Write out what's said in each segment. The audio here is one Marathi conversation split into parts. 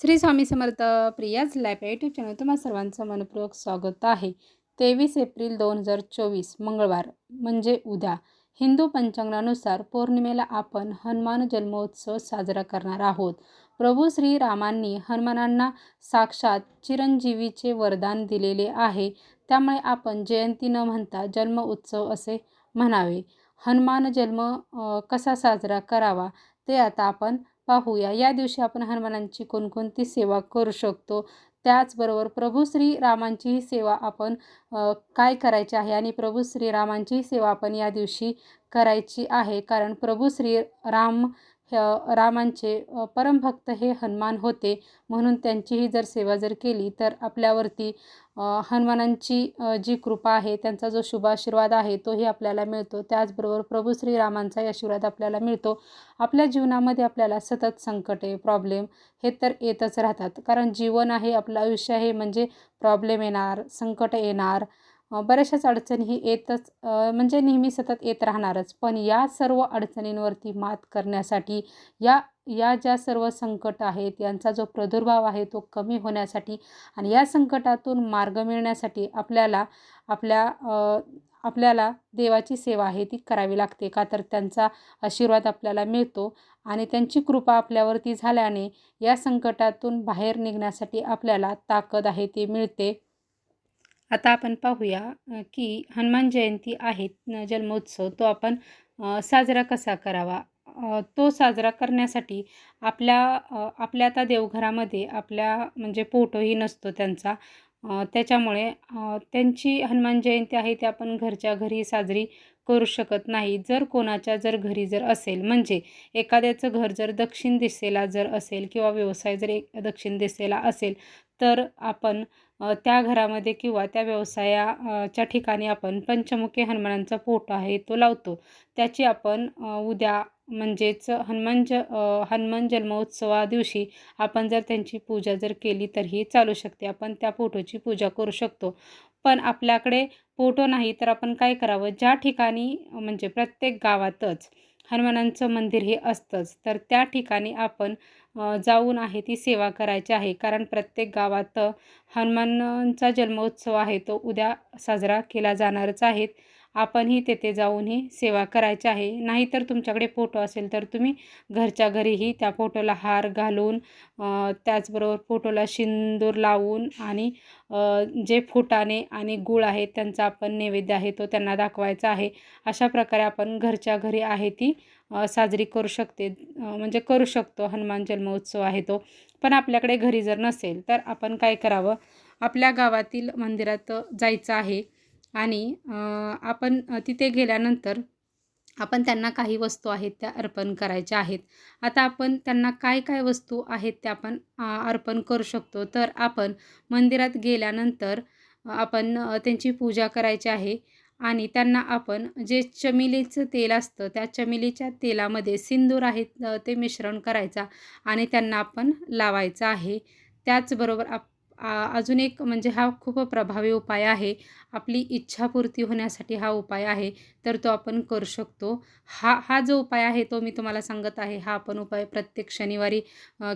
श्री स्वामी समर्थ प्रियाज लाईफ या चॅनल तुम्हाला सर्वांचं मनपूर्वक स्वागत आहे. तेवीस एप्रिल दोन हजार चोवीस मंगळवार म्हणजे उद्या. हिंदू पंचांगानुसार पौर्णिमेला आपण हनुमान जन्मोत्सव साजरा करणार आहोत. प्रभू श्रीरामांनी हनुमानांना साक्षात चिरंजीवीचे वरदान दिलेले आहे. त्यामुळे आपण जयंती न म्हणता जन्म उत्सव असे म्हणावे. हनुमान जन्म कसा साजरा करावा? ते आता आपण पाहूया. या दिवशी आपण हनुमानांची कोणकोणती सेवा करू शकतो? त्याचबरोबर प्रभू श्रीरामांचीही सेवा आपण काय करायची आहे? आणि प्रभू श्रीरामांचीही सेवा आपण या दिवशी करायची आहे. कारण प्रभू श्री राम ह- रामांचे परमभक्त हे हनुमान होते. म्हणून त्यांचीही जर सेवा जर केली तर आपल्यावरती हनुमानांची जी कृपा आहे त्यांचा जो शुभाशीर्वाद आहे तोही आपल्याला मिळतो. त्याचबरोबर प्रभू श्रीरामांचाही आशीर्वाद आपल्याला मिळतो. आपल्या जीवनामध्ये आपल्याला सतत संकटे प्रॉब्लेम हे तर येतच राहतात. कारण जीवन आहे आपलं आयुष्य आहे म्हणजे प्रॉब्लेम येणार संकट येणार बऱ्याचशाच अडचणी ही येतच म्हणजे नेहमी सतत येत राहणारच. पण या सर्व अडचणींवरती मात करण्यासाठी या या ज्या सर्व संकट आहेत यांचा जो प्रादुर्भाव आहे तो कमी होण्यासाठी आणि या संकटातून मार्ग मिळण्यासाठी आपल्याला आपल्या आपल्याला देवाची सेवा आहे ती करावी लागते का? तर त्यांचा आशीर्वाद आपल्याला मिळतो आणि त्यांची कृपा आपल्यावरती झाल्याने या संकटातून बाहेर निघण्यासाठी आपल्याला ताकद आहे ती मिळते. आता आपण पाहूया की हनुमान जयंती आहे जन्मोत्सव तो आपण साजरा कसा करावा? तो साजरा करण्यासाठी आपल्या आपल्या आता देवघरामध्ये आपल्या म्हणजे फोटोही नसतो त्यांचा. त्याच्यामुळे त्यांची हनुमान जयंती आहे ती आपण घरच्या घरी साजरी करू शकत नाही. जर कोणाच्या जर घरी जर असेल म्हणजे एखाद्याचं घर जर दक्षिण दिशेला जर असेल किंवा व्यवसाय जर एक दक्षिण दिशेला असेल तर आपण त्या घरामध्ये किंवा त्या व्यवसायाच्या ठिकाणी आपण पंचमुखी हनुमानांचा फोटो आहे तो लावतो. त्याची आपण उद्या म्हणजेच हनुमान ज हनुमान जन्मोत्सवा दिवशी आपण जर त्यांची पूजा जर केली तर ही चालू शकते. आपण त्या फोटोची पूजा करू शकतो. पण आपल्याकडे फोटो नाही तर आपण काय करावं? ज्या ठिकाणी म्हणजे प्रत्येक गावातच हनुमानांचं मंदिर हे असतंच. तर त्या ठिकाणी आपण जाऊन आहे ती सेवा करायची आहे. कारण प्रत्येक गावात हनुमानांचा जन्मोत्सव आहे तो उद्या साजरा केला जाणारच आहे. आपणही तेथे जाऊन ही सेवा करायची आहे. नाहीतर तुमच्याकडे फोटो असेल तर तुम्ही घरच्या घरीही त्या फोटोला हार घालून त्याचबरोबर फोटोला शिंदूर लावून आणि जे फुटाणे आणि गूळ आहेत त्यांचा आपण नैवेद्य आहे तो त्यांना दाखवायचा आहे. अशा प्रकारे आपण घरच्या घरी आहे ती साजरी करू शकते. म्हणजे करू शकतो. हनुमान जन्मोत्सव आहे तो. पण आपल्याकडे घरी जर नसेल तर आपण काय करावं? आपल्या गावातील मंदिरात जायचं आहे. आणि आपण तिथे गेल्यानंतर आपण त्यांना काही वस्तू आहेत त्या अर्पण करायच्या आहेत. आता आपण त्यांना काय काय वस्तू आहेत त्या आपण अर्पण करू शकतो. तर आपण मंदिरात गेल्यानंतर आपण त्यांची पूजा करायची आहे आणि त्यांना आपण जे चमेलीचं तेल असतं त्या चमेलीच्या तेलामध्ये सिंदूर आहेत ते मिश्रण करायचा आणि त्यांना आपण लावायचं आहे. त्याचबरोबर आप अजून एक म्हणजे हा खूप प्रभावी उपाय आहे. आपली इच्छापूर्ती होण्यासाठी हा उपाय आहे. तर तो आपण करू शकतो. हा हा जो उपाय आहे तो मी तुम्हाला सांगत आहे. हा आपण उपाय प्रत्येक शनिवारी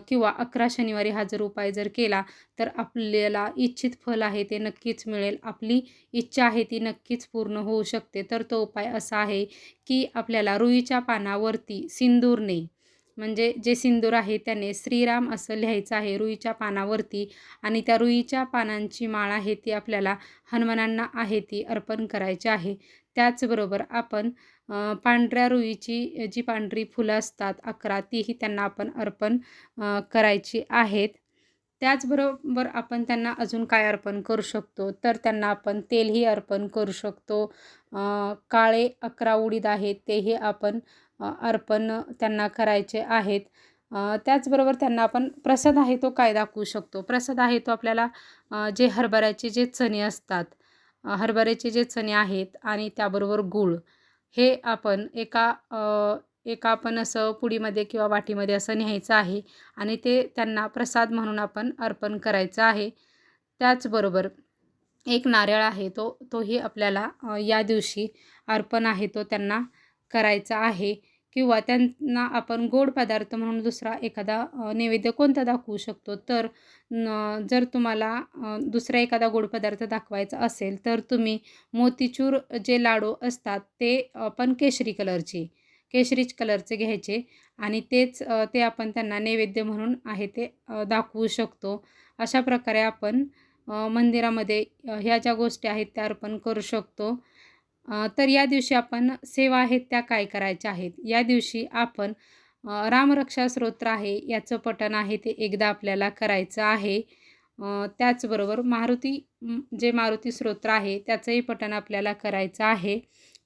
किंवा अकरा शनिवारी हा जर उपाय जर केला तर आपल्याला इच्छित फल आहे ते नक्कीच मिळेल. आपली इच्छा आहे ती नक्कीच पूर्ण होऊ शकते. तर तो उपाय असा आहे की आपल्याला रुईच्या पानावरती सिंदूरने म्हणजे जे सिंदूर आहे त्याने श्रीराम असं लिहायचं आहे रुईच्या पानावरती आणि त्या रुईच्या पानांची माळ आहे ती आपल्याला हनुमानांना आहे ती अर्पण करायची आहे. त्याचबरोबर आपण पांढऱ्या रुईची जी पांढरी फुलं असतात अकरा तीही त्यांना आपण अर्पण करायची आहेत. त्याचबरोबर आपण त्यांना अजून काय अर्पण करू शकतो? तर त्यांना आपण तेलही अर्पण करू शकतो. काळे अकरा उडीद आहेत तेही आपण अर्पण त्यांना करायचे आहेत. त्याचबरोबर त्यांना आपण प्रसाद आहे तो काय दाखवू शकतो? प्रसाद आहे तो आपल्याला जे हरभऱ्याचे जे चणे असतात हरभऱ्याचे जे चणे आहेत आणि त्याबरोबर गूळ हे आपण एका एका आपण असं पुडीमध्ये किंवा वाटीमध्ये असं न्यायचं आहे आणि ते त्यांना प्रसाद म्हणून आपण अर्पण करायचं आहे. त्याचबरोबर एक नारळ आहे तो तोही आपल्याला या दिवशी अर्पण आहे तो त्यांना करायचा आहे किंवा त्यांना आपण गोड पदार्थ म्हणून दुसरा एखादा नैवेद्य कोणता दाखवू शकतो? तर न जर तुम्हाला दुसरा एखादा गोड पदार्थ दाखवायचा असेल तर तुम्ही मोतीचूर जे लाडू असतात ते पण केशरी कलरचे केशरीच कलरचे घ्यायचे आणि तेच ते आपण त्यांना नैवेद्य म्हणून आहे ते दाखवू शकतो. अशा प्रकारे आपण मंदिरामध्ये ह्या ज्या गोष्टी आहेत त्या अर्पण करू शकतो. तर या दिवशी आपण सेवा आहेत त्या काय करायच्या आहेत? या दिवशी आपण रामरक्षा स्तोत्र आहे याचं पठण आहे ते एकदा आपल्याला करायचं आहे. त्याचबरोबर मारुती जे मारुती स्तोत्र आहे त्याचंही पठण आपल्याला करायचं आहे.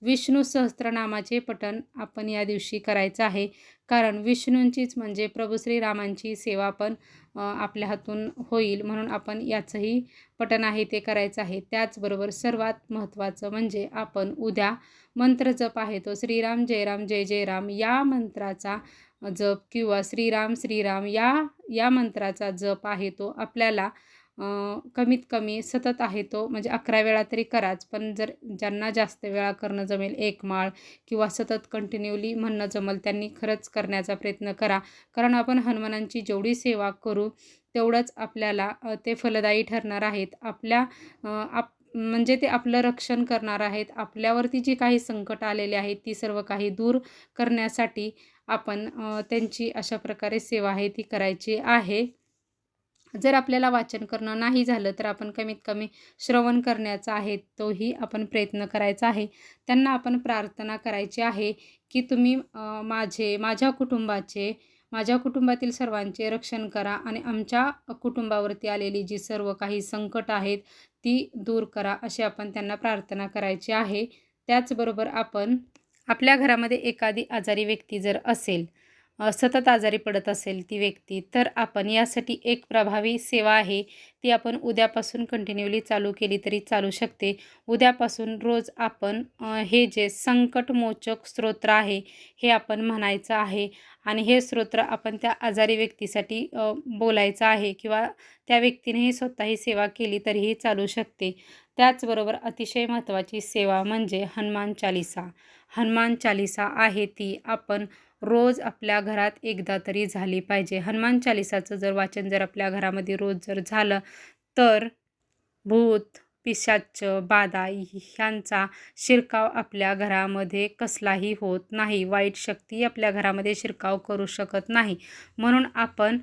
विष्णू सहस्त्रनामाचे पठण आपण या दिवशी करायचं आहे. कारण विष्णूंचीच म्हणजे प्रभू श्रीरामांची सेवा पण आपल्या हातून होईल म्हणून आपण याचंही पठण आहे ते करायचं आहे. त्याचबरोबर सर्वात महत्त्वाचं म्हणजे आपण उद्या मंत्र जप आहे तो श्रीराम जयराम जय जयराम या मंत्राचा जप किंवा श्रीराम श्रीराम या या मंत्राचा जप आहे तो आपल्याला कमीत कमी सतत आहे तो. म्हणजे अकरा वेळा तरी कराच पण जर ज्यांना जास्त वेळा करणं जमेल एक माळ किंवा सतत कंटिन्यूली म्हणणं जमल त्यांनी खरंच करण्याचा प्रयत्न करा. कारण आपण हनुमानांची जेवढी सेवा करू तेवढंच आपल्याला ते फलदायी ठरणार आहेत. आपल्या आप म्हणजे ते आपलं रक्षण करणार आहेत. आपल्यावरती जी काही संकट आलेली आहेत ती सर्व काही दूर करण्यासाठी आपण त्यांची अशा प्रकारे सेवा आहे ती करायची आहे. जर आपल्याला वाचन करणं नाही झालं तर आपण कमीत कमी श्रवण करण्याचा आहे तोही आपण प्रयत्न करायचा आहे. त्यांना आपण प्रार्थना करायची आहे की तुम्ही माझे माझ्या कुटुंबाचे माझ्या कुटुंबातील सर्वांचे रक्षण करा आणि आमच्या कुटुंबावरती आलेली जी सर्व काही संकट आहेत ती दूर करा अशी आपण त्यांना प्रार्थना करायची आहे. त्याचबरोबर आपण आपल्या घरामध्ये एखादी आजारी व्यक्ती जर असेल सतत आजारी पडत असेल ती व्यक्ती तर आपण यासाठी एक प्रभावी सेवा आहे. ती आपण उद्यापासून कंटिन्यूली चालू केली तरी चालू शकते. उद्यापासून रोज आपण हे जे संकटमोचक स्तोत्र आहे हे आपण म्हणायचं आहे. आणि हे स्तोत्र आपण त्या आजारी व्यक्तीसाठी बोलायचं आहे किंवा त्या व्यक्तीनेही स्वतःही सेवा केली तरीही चालू शकते. त्याचबरोबर अतिशय महत्त्वाची सेवा म्हणजे हनुमान चालिसा. हनुमान चालिसा आहे ती आपण रोज आपल्या घरात एकदा तरी झाली पाहिजे. हनुमान चालिसाचं जर वाचन जर आपल्या घरामध्ये रोज जर झालं तर भूत पिशाच बाधा ह्यांचा शिरकाव आपल्या घरामध्ये कसलाही होत नाही. वाईट शक्ती आपल्या घरामध्ये शिरकाव करू शकत नाही. म्हणून आपण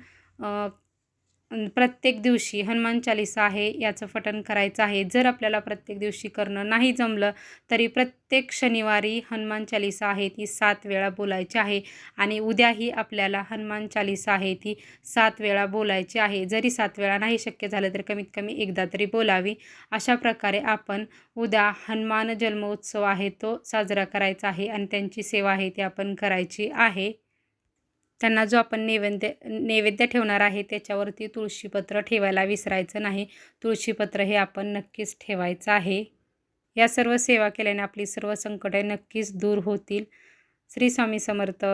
प्रत्येक दिवशी हनुमान चालिसा आहे याचं पठण करायचं आहे. जर आपल्याला प्रत्येक दिवशी करणं नाही जमलं तरी प्रत्येक शनिवारी हनुमान चालिसा आहे ती सात वेळा बोलायची आहे. आणि उद्याही आपल्याला हनुमान चालिसा आहे ती सात वेळा बोलायची आहे. जरी सात वेळा नाही शक्य झालं तर कमीत कमी एकदा तरी बोलावी. अशा प्रकारे आपण उद्या हनुमान जन्मोत्सव आहे तो साजरा करायचा आहे. आणि त्यांची सेवा आहे ती आपण करायची आहे. त्यांना जो आपण नैवेद्य नैवेद्य ठेवणार आहे त्याच्यावरती तुळशीपत्र ठेवायला विसरायचं नाही. तुळशीपत्र हे आपण नक्कीच ठेवायचं आहे. या सर्व सेवा केल्याने आपली सर्व संकटे नक्कीच दूर होतील. श्री स्वामी समर्थ.